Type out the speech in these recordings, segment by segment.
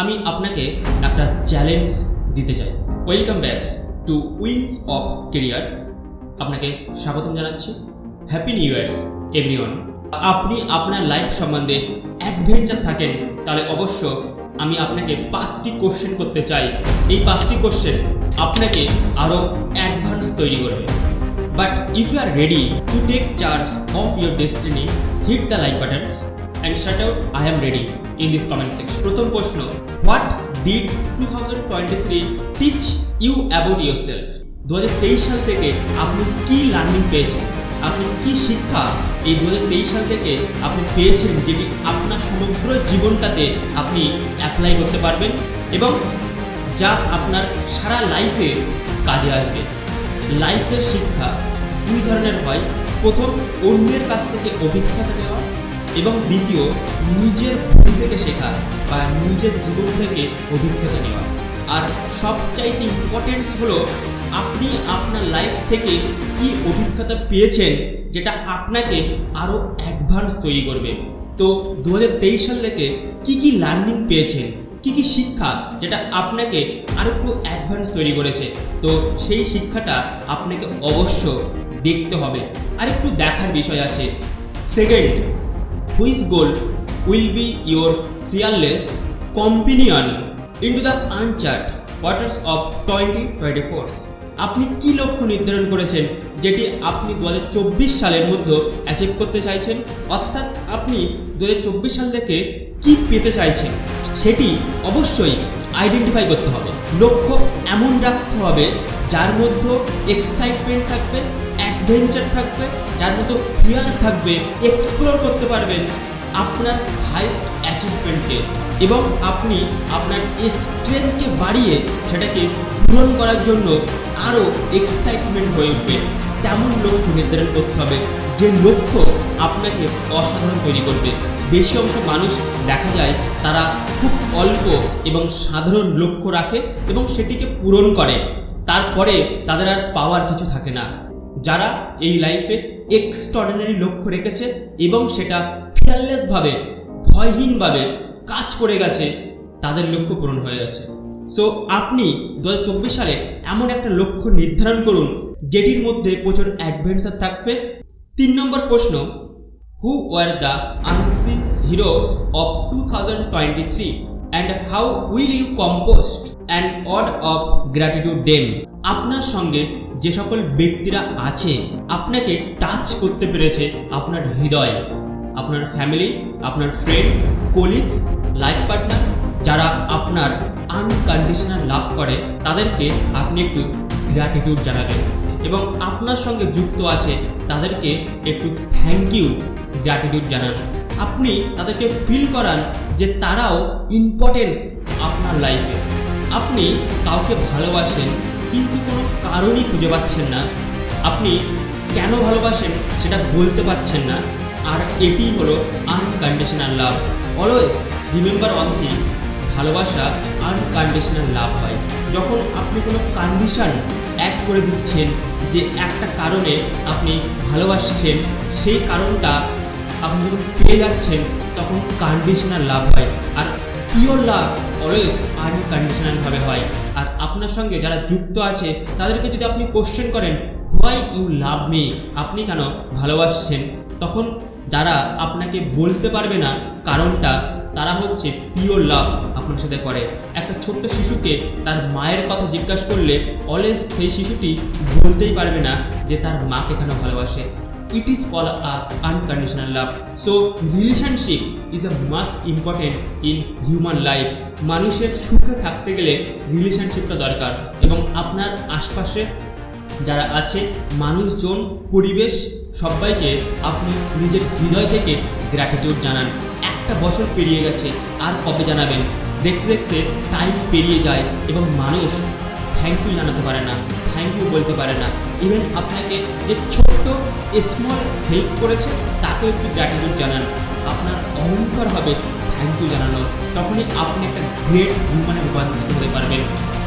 আমি আপনাকে একটা চ্যালেঞ্জ দিতে চাই। Welcome backs to Wings of Career আপনাকে স্বাগতম জানাচ্ছি। হ্যাপি নিউ ইয়ার্স এভরিওয়ান আপনি আপনার লাইফ সম্বন্ধে অ্যাডভেঞ্চার থাকেন, তাহলে অবশ্য আমি আপনাকে পাঁচটি কোশ্চেন করতে চাই। এই পাঁচটি কোশ্চেন আপনাকে আরও অ্যাডভান্স তৈরি করবে। But if you are ready to take charge of your destiny hit the like buttons and shout out I am ready in this comment section প্রথম প্রশ্ন what did two thousand twenty three teach you about yourself দু সাল থেকে আপনি কি learning পেয়েছেন? আপনি কি শিক্ষা এই দু হাজার তেইশ সাল থেকে আপনি পেয়েছেন যেটি আপনার সমগ্র জীবনটাতে আপনি অ্যাপ্লাই করতে পারবেন এবং যা আপনার সারা লাইফে কাজে আসবে। লাইফের শিক্ষা দুই ধরনের হয়। প্রথম, অন্যের কাছ থেকে অভিজ্ঞতা নেওয়া এবং দ্বিতীয়, নিজের ভুল থেকে শেখা। বা নিজের জীবন থেকে অভিজ্ঞতা নেওয়া। আর সবচাইতে ইম্পর্টেন্স হলো, আপনি আপনার লাইফ থেকে কি অভিজ্ঞতা পেয়েছেন যেটা আপনাকে আরও অ্যাডভান্স তৈরি করবে। তো দু হাজার তেইশ সাল থেকে কি কি লার্নিং পেয়েছেন, কি কি শিক্ষা যেটা আপনাকে আরও একটু অ্যাডভান্স তৈরি করেছে, তো সেই শিক্ষাটা আপনাকে অবশ্য দেখতে হবে। আর একটু দেখার বিষয় আছে। Second who's goal your fearless companion into the uncharted waters of twenty twenty fours আপনি কি লক্ষ্য নির্ধারণ করেছেন যেটি আপনি দু হাজার চব্বিশ সালের মধ্যে অ্যাচিভ করতে চাইছেন? অর্থাৎ আপনি দু হাজার চব্বিশ সাল থেকে কি পেতে চাইছেন? সেটি অবশ্যই আইডেন্টিফাই করতে হবে। লক্ষ্য এমন রাখতে হবে যার মধ্যে এক্সাইটমেন্ট থাকবে অ্যাডভেঞ্চার থাকবে, যার মধ্যে ফিয়ার থাকবে এক্সপ্লোর করতে পারবেন। আপনার হাইস্ট অ্যাচিভমেন্টকে এবং আপনি আপনার স্ট্রেংথকে বাড়িয়ে সেটাকে পূরণ করার জন্য আরও এক্সাইটমেন্ট হয়ে উঠবে। তেমন লক্ষ্য নির্ধারণ করতে হবে। যে লক্ষ্য আপনাকে অসাধারণ তৈরি করবে। বেশি অংশ মানুষ দেখা যায় তারা খুব অল্প এবং সাধারণ লক্ষ্য রাখে এবং সেটিকে পূরণ করে। তারপরে তাদের আর পাওয়ার কিছু থাকে না। যারা এই লাইফে এক্সট্রাঅর্ডিনারি লক্ষ্য রেখেছে এবং সেটা ফিয়ারলেসভাবে ভয়হীনভাবে কাজ করে গেছে, তাদের লক্ষ্য পূরণ হয়ে গেছে সো আপনি দু হাজার চব্বিশ সালে এমন একটা লক্ষ্য নির্ধারণ করুন, যেটির মধ্যে প্রচুর অ্যাডভেঞ্চার থাকবে। তিন নম্বর প্রশ্ন who were the unseen heroes of two thousand twenty three and how will you compost and ode of gratitude them আপনার সঙ্গে যে সকল ব্যক্তিরা আছে, আপনাকে টাচ করতে পেরেছে আপনার হৃদয়। আপনার ফ্যামিলি আপনার ফ্রেন্ড কোলিগস লাইফ পার্টনার যারা আপনার আনকন্ডিশনাল লাভ করে, তাদেরকে আপনি একটু গ্র্যাটিটিউড জানাবেন এবং আপনার সঙ্গে যুক্ত আছে, তাদেরকে একটু থ্যাংক ইউ গ্র্যাটিটিউড জানান। আপনি তাদেরকে ফিল করান যে তারাও ইম্পর্টেন্স আপনার লাইফে আপনি কাউকে ভালোবাসেন, কিন্তু কোনো কারণই খুঁজে পাচ্ছেন না। আপনি কেন ভালোবাসেন, সেটা বলতে পারছেন না। আর এটি হলো unconditional love always remember one thing ভালোবাসা আনকন্ডিশনাল লাভ হয়। যখন আপনি কোনো কন্ডিশন অ্যাড করে দিচ্ছেন যে একটা কারণে আপনি ভালোবাসছেন, সেই কারণটা আপনি যখন পেয়ে যাচ্ছেন, তখন কন্ডিশনাল লাভ হয়। আর পিওর লাভ অলওয়েজ আনকন্ডিশনালভাবে হয়। আর আপনার সঙ্গে যারা যুক্ত আছে, তাদেরকে যদি আপনি কোশ্চেন করেন হোয়াই ইউ লাভ মি আপনি কেন ভালোবাসছেন? তখন যারা আপনাকে বলতে পারবে না কারণটা, তারা হচ্ছে পিওর লাভ আপনার সাথে করে। একটা ছোট্ট শিশুকে তার মায়ের কথা জিজ্ঞাসা করলে অলওয়েজ সেই শিশুটি বলতেই পারবে না যে তার মাকে কেন ভালোবাসে। It is call a unconditional love so relationship is a must important in human life মানুষের সুখে থাকতে গেলে রিলেশনশিপটা দরকার এবং আপনার আশপাশে যারা আছে, মানুষজন, পরিবেশ, সবাইকে আপনি নিজের হৃদয় থেকে গ্র্যাটিটিউড জানান। একটা বছর পেরিয়ে গেছে, আর কবে জানাবেন? দেখতে দেখতে টাইম পেরিয়ে যায় এবং মানুষ থ্যাংক ইউ জানাতে পারে না থ্যাংক ইউ বলতে পারে না। ইভেন আপনাকে যে ছোট্ট স্মল হেল্প করেছে, তাকেও একটু গ্র্যাটিটিউড জানান। আপনার অহংকার হবে থ্যাংক ইউ জানানো তখনই আপনি একটা গ্রেট হিউম্যানে রূপান্তরিত হতে পারবেন।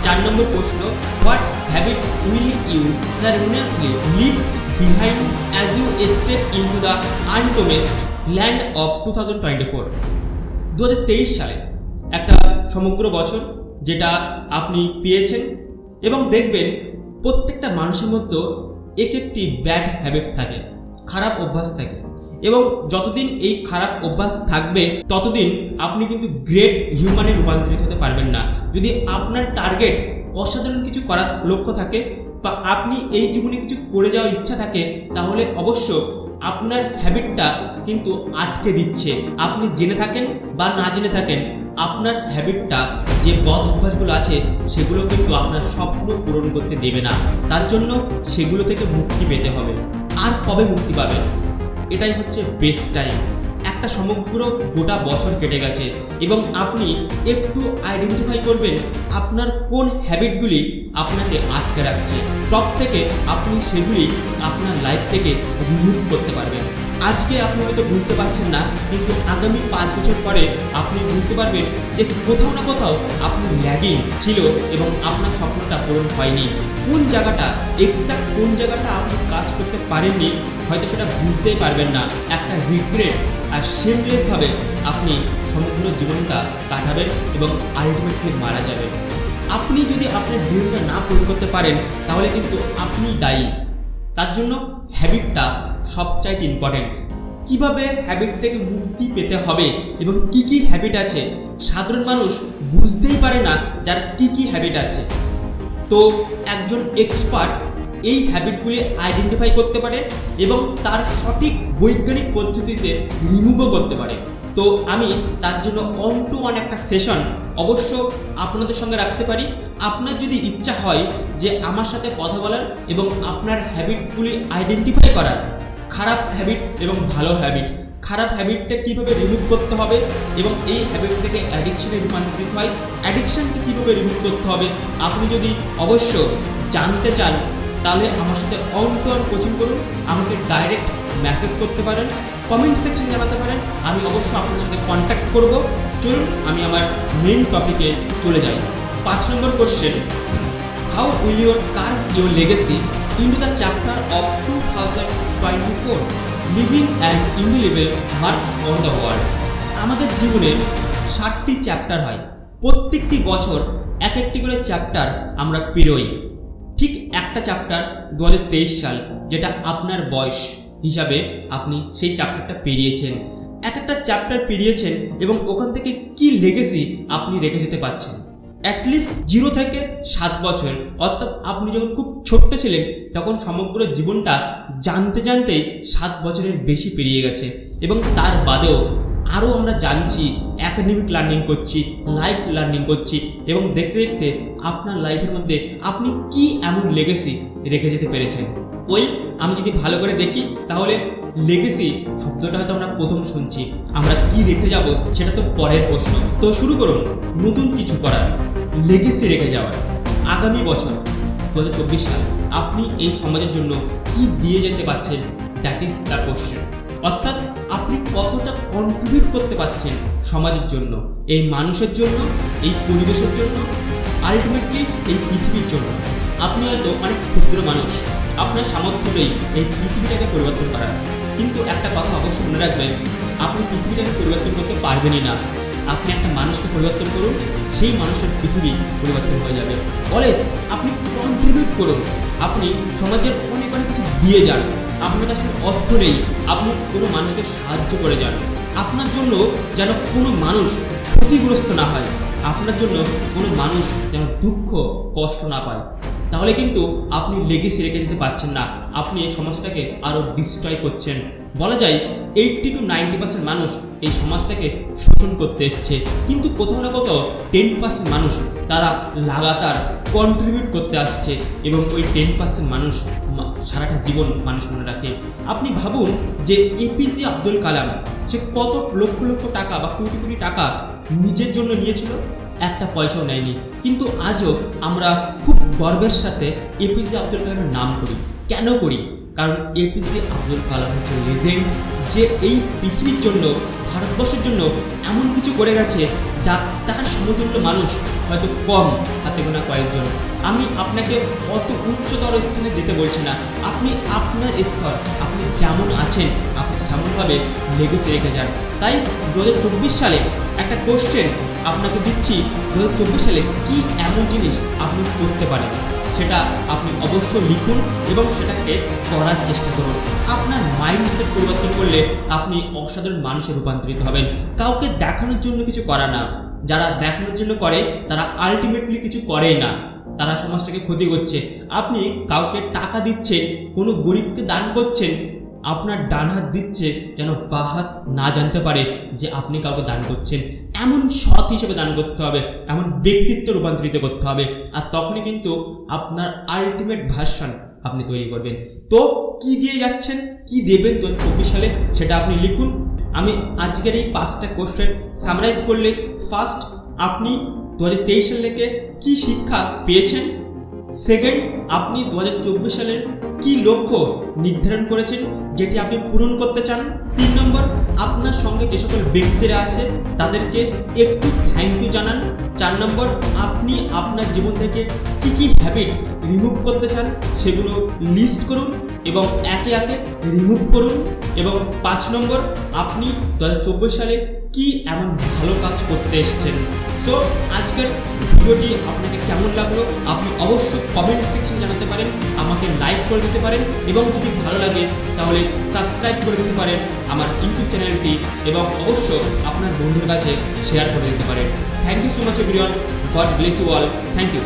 চার নম্বর প্রশ্ন what habit will you ceremoniously leave behind as you step into the untamed land of two thousand twenty four দু হাজার তেইশ সালে একটা সমগ্র বছর যেটা আপনি পেয়েছেন এবং দেখবেন প্রত্যেকটা মানুষের মধ্যে এক একটি ব্যাড হ্যাবিট থাকে, খারাপ অভ্যাস থাকে এবং যতদিন এই খারাপ অভ্যাস থাকবে, ততদিন আপনি কিন্তু গ্রেট হিউম্যানে রূপান্তরিত হতে পারবেন না। যদি আপনার টার্গেট অসাধারণ কিছু করার লক্ষ্য থাকে বা আপনি এই জীবনে কিছু করে যাওয়ার ইচ্ছা থাকে, তাহলে অবশ্য আপনার হ্যাবিটটা কিন্তু আটকে দিচ্ছে। আপনি জেনে থাকেন বা না জেনে থাকেন, আপনার হ্যাবিটটা যে বদ অভ্যাসগুলো আছে, সেগুলো কিন্তু আপনার স্বপ্ন পূরণ করতে দেবে না। তার জন্য সেগুলো থেকে মুক্তি পেতে হবে। আর কবে মুক্তি পাবেন? এটাই হচ্ছে বেস্ট টাইম একটা সমগ্র গোটা বছর কেটে গেছে এবং আপনি একটু আইডেন্টিফাই করবেন আপনার কোন হ্যাবিটগুলি আপনাকে আটকে রাখছে। টপ থেকে আপনি সেগুলি আপনার লাইফ থেকে রিমুভ করতে পারবেন। আজকে আপনি হয়তো বুঝতে পারছেন না, কিন্তু আগামী পাঁচ বছর পরে আপনি বুঝতে পারবেন যে কোথাও না কোথাও আপনি ল্যাগিং ছিল এবং আপনার স্বপ্নটা পূরণ হয়নি। কোন জায়গাটা এক্সাক্ট কোন জায়গাটা আপনি কাজ করতে পারেননি, হয়তো সেটা বুঝতেই পারবেন না। একটা রিগ্রেট আর শেমলেসভাবে আপনি সমগ্র জীবনটা কাটাবেন এবং আলটিমেটলি মারা যাবেন। আপনি যদি আপনার ড্রিমটা না পূরণ করতে পারেন, তাহলে কিন্তু আপনি দায়ী। তার জন্য হ্যাবিটটা সবচাইতে ইম্পর্টেন্স কীভাবে হ্যাবিট থেকে মুক্তি পেতে হবে এবং কি কি হ্যাবিট আছে? সাধারণ মানুষ বুঝতেই পারে না যার কি কি হ্যাবিট আছে। তো একজন এক্সপার্ট এই হ্যাবিটগুলি আইডেন্টিফাই করতে পারে এবং তার সঠিক বৈজ্ঞানিক পদ্ধতিতে রিমুভও করতে পারে। তো আমি তার জন্য অন টু ওয়ান একটা সেশন অবশ্য আপনাদের সঙ্গে রাখতে পারি। আপনার যদি ইচ্ছা হয় যে আমার সাথে কথা বলার এবং আপনার হ্যাবিটগুলি আইডেন্টিফাই করার খারাপ হ্যাবিট এবং ভালো হ্যাবিট খারাপ হ্যাবিটটা কীভাবে রিমুভ করতে হবে এবং এই হ্যাবিট থেকে অ্যাডিকশনে রূপান্তরিত হয় অ্যাডিকশনকে কীভাবে রিমুভ করতে হবে, আপনি যদি অবশ্য জানতে চান, তাহলে আমার সাথে অন টু অন কোচিং করুন, আমাকে ডাইরেক্ট মেসেজ করতে পারেন কমেন্ট সেকশন জানাতে পারেন, আমি অবশ্য আপনার সাথে কন্ট্যাক্ট করব। চলুন, আমি আমার মেন টপিকে চলে যাই। পাঁচ নম্বর question how will your carve your legacy of two thousand twenty four leaving and indelible marks on the world আমাদের জীবনে ষাটটি চ্যাপ্টার হয়। প্রত্যেকটি বছর এক একটি করে চ্যাপ্টার আমরা পেরোই। ঠিক একটা চ্যাপ্টার দু হাজার তেইশ সাল, যেটা আপনার বয়স হিসাবে আপনি সেই চ্যাপ্টারটা পেরিয়েছেন। এক একটা চ্যাপ্টার পেরিয়েছেন এবং ওখান থেকে কি লেগেসি আপনি রেখে যেতে পারছেন। অ্যাটলিস্ট জিরো থেকে সাত বছর। অর্থাৎ আপনি যখন খুব ছোট্ট ছিলেন, তখন সমগ্র জীবনটা জানতে জানতেই সাত বছরের বেশি পেরিয়ে গেছে। এবং তার বাদেও আরও আমরা জানছি অ্যাকাডেমিক লার্নিং করছি লাইফ লার্নিং করছি এবং দেখতে দেখতে আপনার লাইফের মধ্যে আপনি কি এমন লেগেসি রেখে যেতে পেরেছেন? ওই আমি যদি ভালো করে দেখি, তাহলে লেগেসি শব্দটা হয়তো আমরা প্রথম শুনছি। আমরা কি রেখে যাব, সেটা তো পরের প্রশ্ন। তো শুরু করুন, নতুন কিছু করার। লেগেসি রেখে যাওয়ার। আগামী বছর, দু সাল, আপনি এই সমাজের জন্য কি দিয়ে যেতে পারছেন? দ্যাট ইজ দ্য কোশ্চেন অর্থাৎ আপনি কতটা কন্ট্রিবিউট করতে পারছেন সমাজের জন্য, এই মানুষের জন্য, এই পরিবেশের জন্য আলটিমেটলি এই পৃথিবীর জন্য? আপনি হয়তো অনেক ক্ষুদ্র মানুষ, আপনার সামর্থ্য নেই এই পৃথিবীটাকে পরিবর্তন করার। কিন্তু একটা কথা অবশ্যই মনে রাখবেন, আপনি পৃথিবীটাকে পরিবর্তন করতে পারবেনই না। আপনি একটা মানুষকে পরিবর্তন করুন, সেই মানুষের পৃথিবী পরিবর্তন হয়ে যাবে। অলওয়েজ আপনি কন্ট্রিবিউট করুন। আপনি সমাজের অনেক অনেক কিছু দিয়ে যান। আপনার কাছে কোনো অর্থ নেই। আপনি কোনো মানুষকে সাহায্য করে যান। আপনার জন্য যেন কোনো মানুষ ক্ষতিগ্রস্ত না হয়। আপনার জন্য কোনো মানুষ যেন দুঃখ, কষ্ট না পায়। তাহলে কিন্তু আপনি লেগেসি রেখে যেতে পারছেন না। আপনি এই সমাজটাকে আরও ডিস্ট্রয় করছেন। বলা যায় এইটটি টু নাইনটি পার্সেন্ট মানুষ এই সমাজটাকে শোষণ করতে এসছে। কিন্তু কোথাও না কোথাও টেন পার্সেন্ট মানুষ তারা লাগাতার কন্ট্রিবিউট করতে আসছে এবং ওই টেন পার্সেন্ট মানুষ সারাটা জীবন মানুষ মনে রাখে। আপনি ভাবুন যে এপিজে আব্দুল কালাম, সে কত লক্ষ লক্ষ টাকা বা কোটি কোটি টাকা নিজের জন্য নিয়েছিল? একটা পয়সাও নেয়নি। কিন্তু আজও আমরা খুব গর্বের সাথে এপিজে আব্দুল কালামের নাম করি। কেন করি? কারণ এপিজে আব্দুল কালাম হচ্ছে লেজেন্ড যে এই পৃথিবীর জন্য, ভারতবর্ষের জন্য এমন কিছু করে গেছে যা তার সমতুল্য মানুষ হয়তো কম হাতে গোনা কয়েকজন। আমি আপনাকে অত উচ্চতর স্থানে যেতে বলছি না। আপনি আপনার স্তর, আপনি যেমন আছেন, আপনি সেমনভাবে লেগেসি রেখে যান। তাই দু হাজার চব্বিশ সালে একটা কোশ্চেন আপনাকে দিচ্ছি দু হাজার চব্বিশ সালে কি এমন জিনিস আপনি করতে পারেন? সেটা আপনি অবশ্যই লিখুন এবং সেটাকে করার চেষ্টা করুন। আপনার মাইন্ডসেট পরিবর্তন করলে আপনি অসাধারণ মানুষে রূপান্তরিত হবেন। কাউকে দেখানোর জন্য কিছু করা না। যারা দেখানোর জন্য করে, তারা আলটিমেটলি কিছু করে না। তারা সমাজটাকে ক্ষতি করছে। আপনি কাউকে টাকা দিচ্ছেন, কোনো গরিবকে দান করছেন আপনার ডান হাত দিচ্ছে যেন বা হাত না জানতে পারে যে আপনি কাউকে দান করছেন। এমন সৎ হিসেবে দান করতে হবে, এমন ব্যক্তিত্ব রূপান্তরিত করতে হবে। আর তখনই কিন্তু আপনার আলটিমেট ভার্সন আপনি তৈরি করবেন। তো কি দিয়ে যাচ্ছেন, কি দেবেন দু চব্বিশ সালে সেটা আপনি লিখুন। আমি আজকের এই পাঁচটা কোশ্চেন সামরাইজ করলে ফার্স্ট আপনি দু হাজার তেইশ সাল থেকে কি শিক্ষা পেয়েছেন? সেকেন্ড আপনি দু হাজার চব্বিশ সালের কি লক্ষ্য নির্ধারণ করেছেন যেটি আপনি পূরণ করতে চান? তিন নম্বর, আপনার সঙ্গে যে সকল ব্যক্তিরা আছে, তাদেরকে একটু থ্যাংক ইউ জানান। চার নম্বর, আপনি আপনার জীবন থেকে কি কি হ্যাবিট রিমুভ করতে চান, সেগুলো লিস্ট করুন এবং একে একে রিমুভ করুন। এবং পাঁচ নম্বর, আপনি দু হাজার চব্বিশ সালে কি এমন ভালো কাজ করতে এসেছেন? সো আজকের ভিডিওটি আপনাকে কেমন লাগল? আপনি অবশ্যই কমেন্ট সেকশন জানাতে পারেন, আমাকে লাইক করে দিতে পারেন এবং যদি ভালো লাগে, তাহলে সাবস্ক্রাইব করে দিতে পারেন আমার ইউটিউব চ্যানেলটি এবং অবশ্যই আপনার বন্ধুর কাছে শেয়ার করে দিতে পারেন। Thank you so much everyone God bless you all thank you